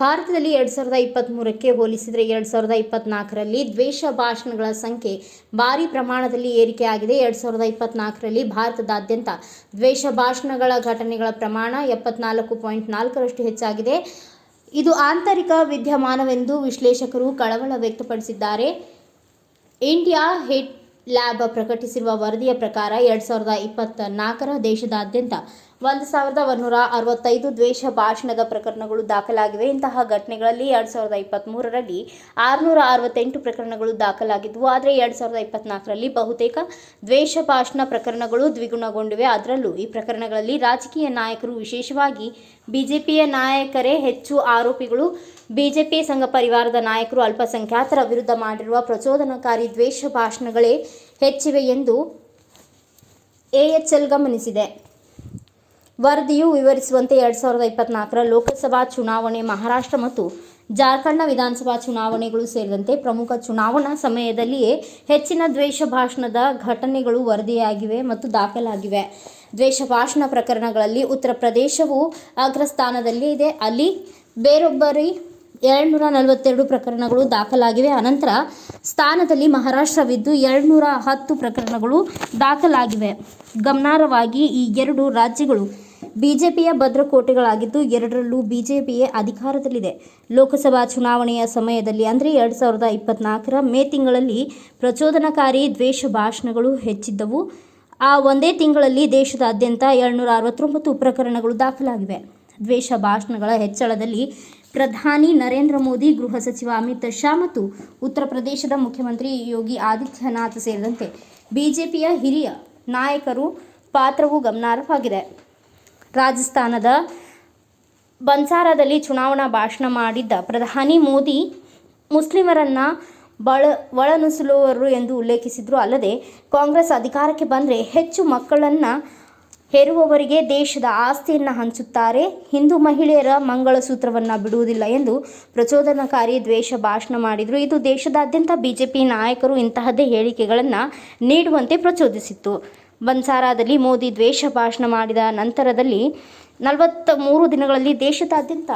ಭಾರತದಲ್ಲಿ ಎರಡು ಸಾವಿರದ ಇಪ್ಪತ್ತ್ಮೂರಕ್ಕೆ ಹೋಲಿಸಿದರೆ ಎರಡು ಸಾವಿರದ ಇಪ್ಪತ್ನಾಲ್ಕರಲ್ಲಿ ದ್ವೇಷ ಭಾಷಣಗಳ ಸಂಖ್ಯೆ ಭಾರಿ ಪ್ರಮಾಣದಲ್ಲಿ ಏರಿಕೆಯಾಗಿದೆ. ಎರಡು ಸಾವಿರದ ಇಪ್ಪತ್ನಾಲ್ಕರಲ್ಲಿ ಭಾರತದಾದ್ಯಂತ ದ್ವೇಷ ಭಾಷಣಗಳ ಘಟನೆಗಳ ಪ್ರಮಾಣ ಎಪ್ಪತ್ನಾಲ್ಕು ಪಾಯಿಂಟ್ ನಾಲ್ಕರಷ್ಟು ಹೆಚ್ಚಾಗಿದೆ. ಇದು ಆಂತರಿಕ ವಿದ್ಯಮಾನವೆಂದು ವಿಶ್ಲೇಷಕರು ಕಳವಳ ವ್ಯಕ್ತಪಡಿಸಿದ್ದಾರೆ. ಇಂಡಿಯಾ ಹಿಟ್ ಲ್ಯಾಬ್ ಪ್ರಕಟಿಸಿರುವ ವರದಿಯ ಪ್ರಕಾರ ಎರಡು ಸಾವಿರದ ಇಪ್ಪತ್ತ ನಾಲ್ಕರ ದೇಶದಾದ್ಯಂತ ಒಂದು ಸಾವಿರದ ಒಂದೂರ ಅರವತ್ತೈದು ದ್ವೇಷ ಭಾಷಣದ ಪ್ರಕರಣಗಳು ದಾಖಲಾಗಿವೆ. ಇಂತಹ ಘಟನೆಗಳಲ್ಲಿ ಎರಡು ಸಾವಿರದ ಇಪ್ಪತ್ತ್ಮೂರರಲ್ಲಿ ಆರುನೂರ ಅರವತ್ತೆಂಟು ಪ್ರಕರಣಗಳು ದಾಖಲಾಗಿದ್ದವು ಆದರೆ ಎರಡು ಸಾವಿರದ ಇಪ್ಪತ್ನಾಲ್ಕರಲ್ಲಿ ಬಹುತೇಕ ದ್ವೇಷ ಭಾಷಣ ಪ್ರಕರಣಗಳು ದ್ವಿಗುಣಗೊಂಡಿವೆ. ಅದರಲ್ಲೂ ಈ ಪ್ರಕರಣಗಳಲ್ಲಿ ರಾಜಕೀಯ ನಾಯಕರು, ವಿಶೇಷವಾಗಿ ಬಿಜೆಪಿಯ ನಾಯಕರೇ ಹೆಚ್ಚು ಆರೋಪಿಗಳು, ಬಿಜೆಪಿ ಸಂಘ ಪರಿವಾರದ ನಾಯಕರು ಅಲ್ಪಸಂಖ್ಯಾತರ ವಿರುದ್ಧ ಮಾಡಿರುವ ಪ್ರಚೋದನಕಾರಿ ದ್ವೇಷ ಭಾಷಣಗಳೇ ಹೆಚ್ಚಿವೆ ಎಂದು ಎಎಚ್ಎಲ್ ಗಮನಿಸಿದೆ. ವರದಿಯು ವಿವರಿಸುವಂತೆ ಎರಡು ಸಾವಿರದ ಇಪ್ಪತ್ನಾಲ್ಕರ ಲೋಕಸಭಾ ಚುನಾವಣೆ, ಮಹಾರಾಷ್ಟ್ರ ಮತ್ತು ಜಾರ್ಖಂಡ್ನ ವಿಧಾನಸಭಾ ಚುನಾವಣೆಗಳು ಸೇರಿದಂತೆ ಪ್ರಮುಖ ಚುನಾವಣಾ ಸಮಯದಲ್ಲಿಯೇ ಹೆಚ್ಚಿನ ದ್ವೇಷ ಭಾಷಣದ ಘಟನೆಗಳು ವರದಿಯಾಗಿವೆ ಮತ್ತು ದಾಖಲಾಗಿವೆ. ದ್ವೇಷ ಭಾಷಣ ಪ್ರಕರಣಗಳಲ್ಲಿ ಉತ್ತರ ಪ್ರದೇಶವು ಅಗ್ರಸ್ಥಾನದಲ್ಲಿ ಇದೆ. ಅಲ್ಲಿ ಬೇರೊಬ್ಬರಿ ಎರಡುನೂರ ನಲವತ್ತೆರಡು ಪ್ರಕರಣಗಳು ದಾಖಲಾಗಿವೆ. ಅನಂತರ ಸ್ಥಾನದಲ್ಲಿ ಮಹಾರಾಷ್ಟ್ರವಿದ್ದು ಎರಡುನೂರ ಹತ್ತು ಪ್ರಕರಣಗಳು ದಾಖಲಾಗಿವೆ. ಗಮನಾರ್ಹವಾಗಿ ಈ ಎರಡು ರಾಜ್ಯಗಳು ಬಿಜೆಪಿಯ ಭದ್ರಕೋಟೆಗಳಾಗಿದ್ದು ಎರಡರಲ್ಲೂ ಬಿಜೆಪಿಯೇ ಅಧಿಕಾರದಲ್ಲಿದೆ. ಲೋಕಸಭಾ ಚುನಾವಣೆಯ ಸಮಯದಲ್ಲಿ ಅಂದರೆ ಎರಡು ಸಾವಿರದ ಇಪ್ಪತ್ನಾಲ್ಕರ ಮೇ ತಿಂಗಳಲ್ಲಿ ಪ್ರಚೋದನಕಾರಿ ದ್ವೇಷ ಭಾಷಣಗಳು ಹೆಚ್ಚಿದ್ದವು. ಆ ಒಂದೇ ತಿಂಗಳಲ್ಲಿ ದೇಶದಾದ್ಯಂತ ಏಳ್ನೂರ ಅರವತ್ತೊಂಬತ್ತು ಪ್ರಕರಣಗಳು ದಾಖಲಾಗಿವೆ. ದ್ವೇಷ ಭಾಷಣಗಳ ಹೆಚ್ಚಳದಲ್ಲಿ ಪ್ರಧಾನಿ ನರೇಂದ್ರ ಮೋದಿ, ಗೃಹ ಸಚಿವ ಅಮಿತ್ ಶಾ ಮತ್ತು ಉತ್ತರ ಪ್ರದೇಶದ ಮುಖ್ಯಮಂತ್ರಿ ಯೋಗಿ ಆದಿತ್ಯನಾಥ್ ಸೇರಿದಂತೆ ಬಿಜೆಪಿಯ ಹಿರಿಯ ನಾಯಕರು ಪಾತ್ರವು ಗಮನಾರ್ಹವಾಗಿದೆ. ರಾಜಸ್ಥಾನದ ಬನ್ಸಾರದಲ್ಲಿ ಚುನಾವಣಾ ಭಾಷಣ ಮಾಡಿದ್ದ ಪ್ರಧಾನಿ ಮೋದಿ, ಮುಸ್ಲಿಮರನ್ನ ಬಳ, ಒಳನುಸುಳುವರು ಎಂದು ಉಲ್ಲೇಖಿಸಿದರು. ಅಲ್ಲದೆ, ಕಾಂಗ್ರೆಸ್ ಅಧಿಕಾರಕ್ಕೆ ಬಂದರೆ ಹೆಚ್ಚು ಮಕ್ಕಳನ್ನು ಹೆರುವವರಿಗೆ ದೇಶದ ಆಸ್ತಿಯನ್ನು ಹಂಚುತ್ತಾರೆ. ಹಿಂದೂ ಮಹಿಳೆಯರ ಮಂಗಳಸೂತ್ರವನ್ನು ಬಿಡುವುದಿಲ್ಲ ಎಂದು ಪ್ರಚೋದನಕಾರಿ ದ್ವೇಷ ಭಾಷಣ ಮಾಡಿದರು. ಇದು ದೇಶದಾದ್ಯಂತ ಬಿಜೆಪಿ ನಾಯಕರು ಇಂತಹದ್ದೇ ಹೇಳಿಕೆಗಳನ್ನು ನೀಡುವಂತೆ ಪ್ರಚೋದಿಸಿತ್ತು. ಬನ್ಸಾರಾದಲ್ಲಿ ಮೋದಿ ದ್ವೇಷ ಭಾಷಣ ಮಾಡಿದ ನಂತರದಲ್ಲಿ ನಲವತ್ತ ಮೂರು ದಿನಗಳಲ್ಲಿ ದೇಶದಾದ್ಯಂತ